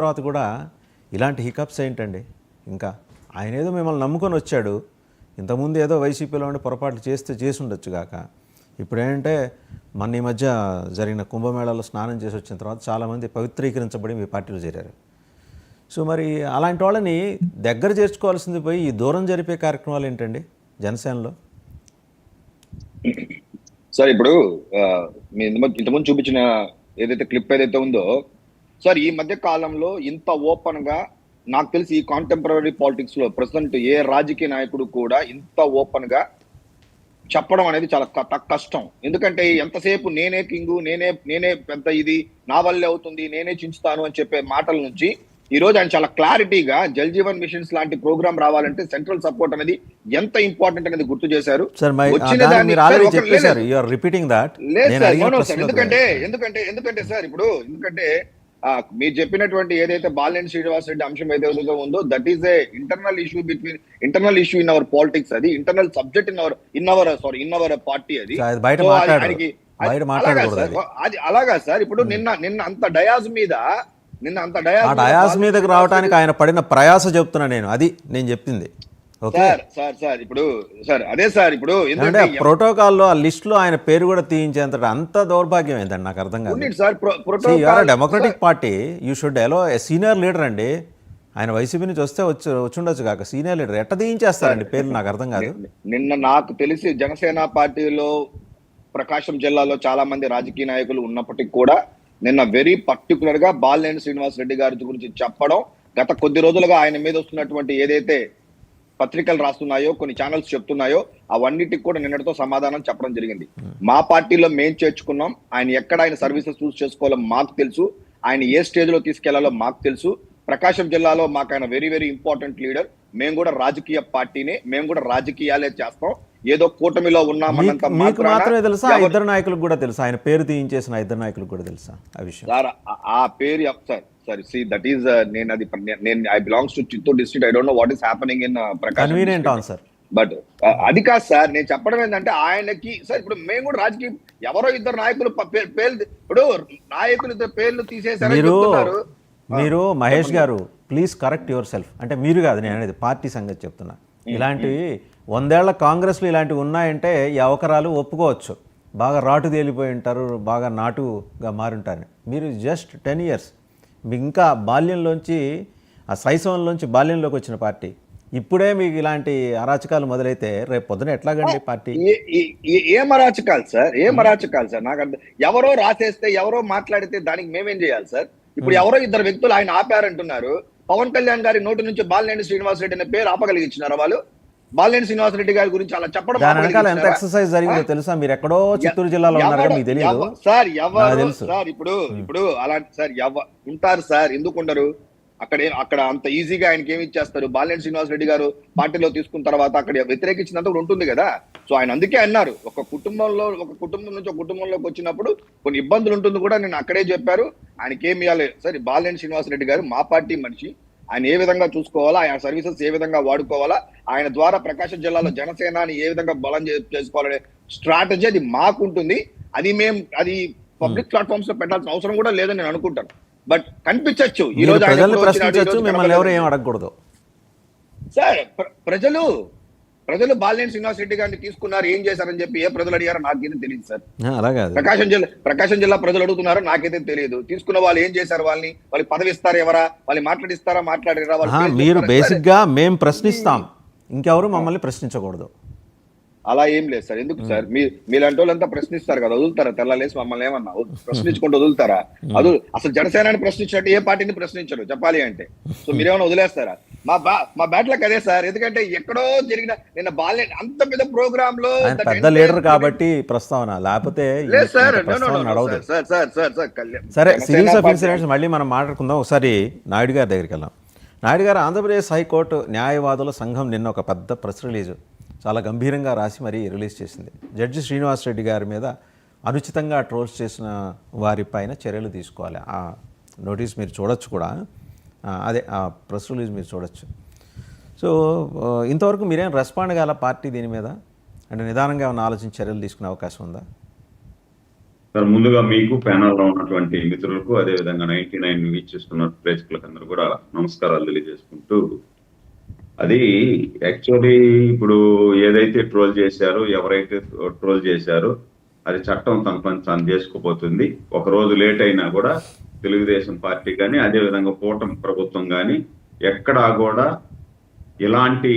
తర్వాత కూడా ఇలాంటి హికప్స్ ఏంటండి? ఇంకా ఆయన ఏదో మిమ్మల్ని నమ్ముకొని వచ్చాడు. ఇంతకుముందు ఏదో వైసీపీలో ఉండి పొరపాట్లు చేస్తే చేసి ఉండొచ్చు కాక ఇప్పుడు ఏంటంటే మన ఈ మధ్య జరిగిన కుంభమేళాలో స్నానం చేసి వచ్చిన తర్వాత చాలామంది పవిత్రీకరించబడి మీ పార్టీలో చేరారు. సో మరి అలాంటి వాళ్ళని దగ్గర చేర్చుకోవాల్సింది పోయి ఈ దూరం జరిపే కార్యక్రమాలు ఏంటండి జనసేనలో? సార్ ఇప్పుడు ఇంతకు- ఇంతకుముందు చూపించిన ఏదైతే క్లిప్ ఏదైతే ఉందో సార్ ఈ మధ్య కాలంలో ఇంత ఓపెన్గా నాకు తెలిసి ఈ కాంటెంపరీ పాలిటిక్స్లో ప్రజెంట్ ఏ రాజకీయ నాయకుడు కూడా ఇంత ఓపెన్గా చెప్పడం అనేది చాలా కష్టం. ఎందుకంటే ఎంతసేపు నేనే కింగు నేనే నేనే పెద్ద ఇది నా వల్లే అవుతుంది నేనే చించుతాను అని చెప్పే మాటల నుంచి ఈ రోజు ఆయన చాలా క్లారిటీగా జల్ జీవన్ మిషన్స్ లాంటి ప్రోగ్రామ్ రావాలంటే సెంట్రల్ సపోర్ట్ అనేది ఎంత ఇంపార్టెంట్ అనేది గుర్తు చేశారు. ఎందుకంటే ఎందుకంటే ఎందుకంటే సార్ ఇప్పుడు ఎందుకంటే మీరు చెప్పినటువంటి ఏదైతే బాలినేని శ్రీనివాస్ రెడ్డి అంశం ఏదైతే ఉందో that is a internal issue between internal issue in our politics అది internal subject in our in our sorry in our party అది అది అలాగా సార్, ఇప్పుడు నిన్న నిన్న అంత డయాజ్ మీద నిన్న అంత డయాస్ బాలినేని మీదకి రావడానికి ఆయన పడిన ప్రయాస చెప్తున్నా నేను అది నేను చెప్పింది. సార్ సార్ సార్ ఇప్పుడు సార్ అదే సార్ ఇప్పుడు అంటే ఎందుకంటే ప్రోటోకాల్లో ఆ లిస్టులో ఆయన పేరు కూడా తీయించేంత అంత దౌర్భాగ్యం ఏంటండి నాకు అర్థం కాదు. Sir protocol democratic party you should allow senior leader అండి. ఆయన వైసీపీ నుంచి వస్తే వచ్చి వచ్చుండొచ్చు కాక సీనియర్ లీడర్ ఎట్ట తీయించేస్తారండి పేర్లు నాకు అర్థం కాదు. నిన్న నాకు తెలిసి జనసేన పార్టీలో ప్రకాశం జిల్లాలో చాలా మంది రాజకీయ నాయకులు ఉన్నప్పటికీ కూడా నిన్న వెరీ పర్టికులర్గా బాలినేని శ్రీనివాస్ రెడ్డి గారి గురించి చెప్పడం గత కొద్ది రోజులుగా ఆయన మీద వస్తున్నటువంటి ఏదైతే పత్రికలు రాస్తున్నాయో కొన్ని ఛానల్స్ చెప్తున్నాయో అవన్నిటికి కూడా నిన్నటితో సమాధానం చెప్పడం జరిగింది. మా పార్టీలో మేం చేర్చుకున్నాం. ఆయన ఎక్కడ ఆయన సర్వీసెస్ చూస్ చేసుకోవాలో మాకు తెలుసు. ఆయన ఏ స్టేజ్లో తీసుకెళ్ళాలో మాకు తెలుసు. ప్రకాశం జిల్లాలో మాకు ఆయన వెరీ వెరీ ఇంపార్టెంట్ లీడర్ మేము కూడా రాజకీయ పార్టీనే మేము కూడా రాజకీయాలే చేస్తాం. ఏదో కూటమిలో ఉన్నామన్నంత మాత్రమే తెలుసా? ఇద్దరు నాయకులకు కూడా తెలుసా? ఆయన పేరు తీయించేసిన ఇద్దరు నాయకులకు కూడా తెలుసా ఆ విషయం? సార్ ఆ- పేరు sir sir C that is నేను అది నేను I belongs to Chittoor district I don't know what is happening in Prakasam convenient district. అవును సార్ బట్ అది కాదు సార్ నేను చెప్పడం ఏంటంటే ఆయనకి సార్ ఇప్పుడు మేము కూడా రాజకీయ ఎవరో ఇద్దరు నాయకులు పేర్లు ఇప్పుడు నాయకులు ఇద్దరు పేర్లు తీసేసారని మీరు మహేష్ గారు ప్లీజ్ కరెక్ట్ యువర్ సెల్ఫ్ అంటే మీరు కాదు నేను అనేది పార్టీ సంగతి చెప్తున్నా. ఇలాంటివి వందేళ్ళ కాంగ్రెస్లో ఇలాంటివి ఉన్నాయంటే ఈ అవకరాలు ఒప్పుకోవచ్చు. బాగా రాటు తేలిపోయి ఉంటారు బాగా నాటుగా మారుంటారు. మీరు జస్ట్ టెన్ ఇయర్స్ మీకు ఇంకా బాల్యంలోంచి ఆ శైశవంలోంచి బాల్యంలోకి వచ్చిన పార్టీ. ఇప్పుడే మీకు ఇలాంటి అరాచకాలు మొదలైతే రేపు పొద్దున ఎట్లాగండి పార్టీ? ఏ- అరాచకాలు సార్? ఏం అరాచకాలు సార్? నాకు అర్థం ఎవరో రాసేస్తే ఎవరో మాట్లాడితే దానికి మేమేం చేయాలి సార్? ఇప్పుడు ఎవరో ఇద్దరు వ్యక్తులు ఆయన ఆపారంటున్నారు. పవన్ కళ్యాణ్ గారి నోటి నుంచి బాలినేని శ్రీనివాస్ రెడ్డి అనే పేరు ఆపగలిగించినారా వాళ్ళు? బాలినేని శ్రీనివాస్ రెడ్డి గారి గురించి అలా చెప్పడం దాని వెనకాల ఎంత? ఎక్సర్సైజ్ జరిగిందో తెలుసా? మీరు ఎక్కడో చిత్తూరు జిల్లాలో ఉన్నారు మీకు తెలియదు. సార్ ఎవరు. సార్ ఇప్పుడు ఇప్పుడు అలాంటి సార్ ఎవ ఉంటారు సార్ ఎందుకు ఉండరు? అక్కడ అక్కడ అంత ఈజీగా ఆయనకి ఏమి ఇచ్చేస్తారు? బాలినేని శ్రీనివాస్ రెడ్డి గారు పార్టీలో తీసుకున్న తర్వాత అక్కడ వ్యతిరేకించినంత కూడా ఉంటుంది కదా. సో ఆయన అందుకే అన్నారు ఒక కుటుంబంలో ఒక కుటుంబం నుంచి ఒక కుటుంబంలోకి వచ్చినప్పుడు కొన్ని ఇబ్బందులు ఉంటుంది కూడా నేను అక్కడే చెప్పారు. ఆయనకి ఏమి ఇవ్వాలి సరే బాలినేని శ్రీనివాస్ రెడ్డి గారు మా పార్టీ మనిషి. ఆయన ఏ విధంగా చూసుకోవాలా? ఆయన సర్వీసెస్ ఏ విధంగా వాడుకోవాలా? ఆయన ద్వారా ప్రకాశం జిల్లాలో జనసేనాని ఏ విధంగా బలం చేసుకోవాలనే స్ట్రాటజీ అది మాకుంటుంది. అది మేం అది పబ్లిక్ ప్లాట్ఫామ్స్లో పెట్టాల్సిన అవసరం కూడా లేదని నేను అనుకుంటాను. బట్ కనిపించచ్చు. ఈ రోజు ప్రశ్నించవచ్చు మిమ్మల్ని ఎవరు ఏం. అడగకూడదు. సార్ ప్ర- ప్రజలు ప్రజలు బాలినేని శ్రీనివాస్ రెడ్డి గారిని తీసుకున్నారు ఏం చేశారని చెప్పి ఏ ప్రజలు అడిగారో నాకైతే తెలియదు సార్. ప్రకాశం జిల్లా ప్రకాశం జిల్లా ప్రజలు అడుగుతున్నారో నాకైతే తెలియదు. తీసుకున్న వాళ్ళు ఏం చేశారు వాళ్ళని? వాళ్ళకి పదవి ఇస్తారా ఎవరా? వాళ్ళు మాట్లాడిస్తారా మాట్లాడిరా? వాళ్ళు మీరు? బేసిక్గా మేము ప్రశ్నిస్తాం. ఇంకెవరు మమ్మల్ని ప్రశ్నించకూడదు. అలా ఏం లేదు సార్. ఎందుకు సార్? మీ మీలాంటి వాళ్ళంతా ప్రశ్నిస్తారు కదా వదులుతారా? తెల్లలేసి మమ్మల్ని ఏమన్నా? ప్రశ్నించుకుంటూ వదులుతారా? అదు అసలు జనసేనని ప్రశ్నించినట్టు ఏ పార్టీని ప్రశ్నించరు చెప్పాలి అంటే. సో మీరేమైనా వదిలేస్తారా? మా బా మా బ్యాట్లకు అదే సార్. ఎందుకంటే ఎక్కడో జరిగిన నిన్న బాల్య అంత పెద్ద ప్రోగ్రామ్లో పెద్ద లీడర్ కాబట్టి ప్రస్తావన లేకపోతే sir. Sir, sir sir sir series of incidents మళ్ళీ మనం మాట్లాడుకుందాం. ఒకసారి నాయుడు గారి దగ్గరికి వెళ్దాం. నాయుడు గారు ఆంధ్రప్రదేశ్ హైకోర్టు న్యాయవాదుల సంఘం నిన్న ఒక పెద్ద ప్రెస్ రిలీజ్. చాలా గంభీరంగా రాసి మరీ రిలీజ్ చేసింది. జడ్జి శ్రీనివాస్ రెడ్డి గారి మీద అనుచితంగా ట్రోల్స్ చేసిన వారి పైన చర్యలు తీసుకోవాలి. ఆ నోటీస్ మీరు చూడొచ్చు కూడా. అదే ఆ ప్రెస్ రిలీజ్ మీరు చూడొచ్చు. సో ఇంతవరకు మీరేం రెస్పాండ్ కాల పార్టీ దీని మీద? అంటే నిదానంగా ఏమైనా ఆలోచించి చర్యలు తీసుకునే అవకాశం ఉందా? సార్ ముందుగా మీకు panel లో ఉన్నటువంటి మిత్రులకు అదే విధంగా నైన్టీ నైన్ వీక్షిస్తున్న ప్రేక్షకులకు అందరూ కూడా నమస్కారాలు తెలియజేసుకుంటూ అది యాక్చువల్లీ ఇప్పుడు ఏదైతే ట్రోల్ చేశారో ఎవరైతే ట్రోల్ చేశారో అది చట్టం తన పని తను చేసుకుపోతుంది. ఒక రోజు లేట్ అయినా కూడా తెలుగుదేశం పార్టీ కానీ అదేవిధంగా కూటమి ప్రభుత్వం కానీ ఎక్కడా కూడా ఇలాంటి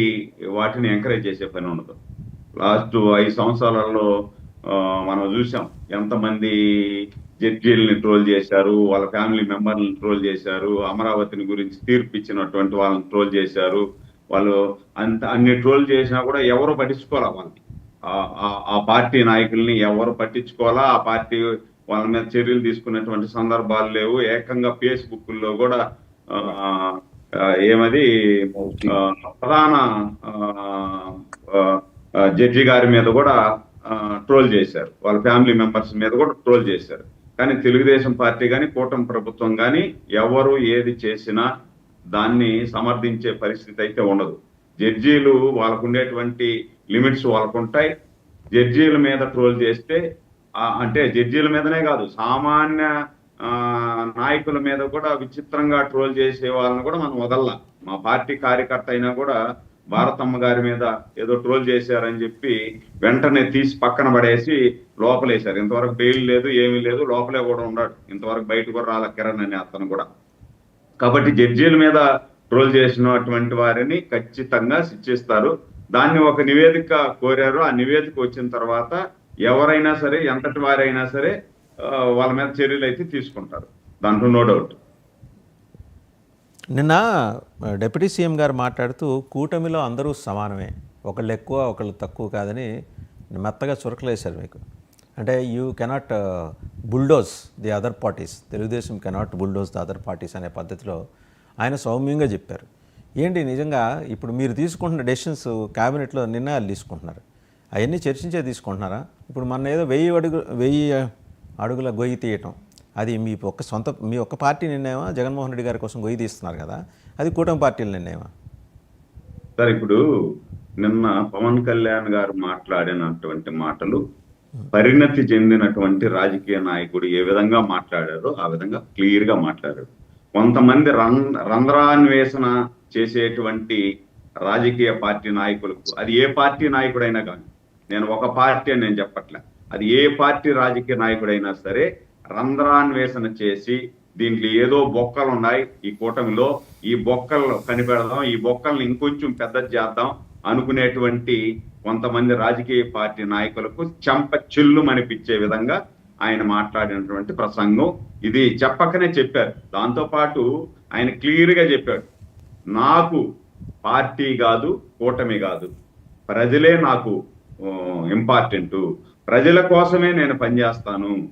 వాటిని ఎంకరేజ్ చేసే పని ఉండదు. లాస్ట్ ఐదు సంవత్సరాలలో మనం చూసాం ఎంతమంది జడ్జీలని ట్రోల్ చేశారు వాళ్ళ ఫ్యామిలీ మెంబర్లను ట్రోల్ చేశారు అమరావతిని గురించి తీర్పు ఇచ్చినటువంటి వాళ్ళని ట్రోల్ చేశారు వాళ్ళు అంత అన్ని ట్రోల్ చేసినా కూడా ఎవరు పట్టించుకోవాలా వాళ్ళని? ఆ- పార్టీ నాయకుల్ని ఎవరు పట్టించుకోవాలా? ఆ పార్టీ వాళ్ళ మీద చర్యలు తీసుకున్నటువంటి సందర్భాలు లేవు. ఏకంగా ఫేస్బుక్లో కూడా ఏమది ప్రధాన ఆ, జడ్జి గారి మీద కూడా ట్రోల్ చేశారు. వాళ్ళ ఫ్యామిలీ మెంబర్స్ మీద కూడా ట్రోల్ చేశారు. కానీ తెలుగుదేశం పార్టీ కానీ కూటమి ప్రభుత్వం కానీ ఎవరు ఏది చేసినా దాన్ని సమర్థించే పరిస్థితి అయితే ఉండదు. జడ్జీలు వాళ్ళకు ఉండేటువంటి లిమిట్స్ వాళ్ళకు ఉంటాయి జడ్జీల మీద ట్రోల్ చేస్తే అంటే జడ్జీల మీదనే కాదు సామాన్య ఆ, నాయకుల మీద కూడా విచిత్రంగా ట్రోల్ చేసే వాళ్ళని కూడా మనం వదల్లా. మా పార్టీ కార్యకర్త అయినా కూడా భారతమ్మ గారి మీద ఏదో ట్రోల్ చేశారని చెప్పి వెంటనే తీసి పక్కన పడేసి లోపలేశారు. ఇంతవరకు బెయిల్ లేదు ఏమీ లేదు లోపలే కూడా ఉన్నాడు. ఇంతవరకు బయట కూడా రాల కిరణ్ అనే అతను కూడా. కాబట్టి జడ్జీల మీద ట్రోల్ చేసినటువంటి వారిని ఖచ్చితంగా శిక్షిస్తారు. దాన్ని ఒక నివేదిక కోరారు. ఆ నివేదిక వచ్చిన తర్వాత ఎవరైనా సరే ఎంతటి వారైనా సరే వాళ్ళ మీద చర్యలు అయితే తీసుకుంటారు. దాంట్లో నో డౌట్. నిన్న డిప్యూటీ సీఎం గారు మాట్లాడుతూ కూటమిలో అందరూ సమానమే. ఒకళ్ళు ఎక్కువ ఒకళ్ళు తక్కువ కాదని మెత్తగా చురకలేశారు మీకు. అంటే you cannot bulldoze the other parties Telugu Desam cannot bulldoze the other parties అనే పద్ధతిలో ఆయన సౌమ్యంగా చెప్పారు. ఏంటి నిజంగా ఇప్పుడు మీరు తీసుకుంటున్న డెసిషన్స్ క్యాబినెట్లో నిర్ణయాలు తీసుకుంటున్నారు. అవన్నీ చర్చించే తీసుకుంటున్నారా? ఇప్పుడు మన ఏదో వెయ్యి అడుగు వెయ్యి అడుగుల గొయ్యి తీయటం అది మీ ఒక్క సొంత మీ ఒక్క పార్టీ నిర్ణయమా? జగన్మోహన్ రెడ్డి గారి కోసం గొయ్యి తీస్తున్నారు కదా అది కూటమి పార్టీల నిర్ణయమా? సార్ ఇప్పుడు నిన్న పవన్ కళ్యాణ్ గారు మాట్లాడినటువంటి మాటలు పరిణతి చెందినటువంటి రాజకీయ నాయకుడు ఏ విధంగా మాట్లాడారో ఆ విధంగా క్లియర్గా మాట్లాడారు కొంతమంది రం రంధ్రాన్వేషణ చేసేటువంటి రాజకీయ పార్టీ నాయకులకు అది ఏ పార్టీ నాయకుడైనా కానీ నేను ఒక పార్టీ అని నేను చెప్పట్లే అది ఏ పార్టీ రాజకీయ నాయకుడైనా సరే రంధ్రాన్వేషణ చేసి దీంట్లో ఏదో బొక్కలు ఉన్నాయి ఈ కూటమిలో ఈ బొక్కలు కనిపెడదాం ఈ బొక్కల్ని ఇంకొంచెం పెద్ద చేద్దాం అనుకునేటువంటి కొంతమంది రాజకీయ పార్టీ నాయకులకు చెంప చిల్లు అనిపించే విధంగా ఆయన మాట్లాడినటువంటి ప్రసంగం ఇది చెప్పకనే చెప్పారు. దాంతో పాటు ఆయన క్లియర్గా చెప్పాడు. నాకు పార్టీ కాదు కూటమి కాదు. ప్రజలే నాకు ఇంపార్టెంటు ప్రజల కోసమే నేను పనిచేస్తాను.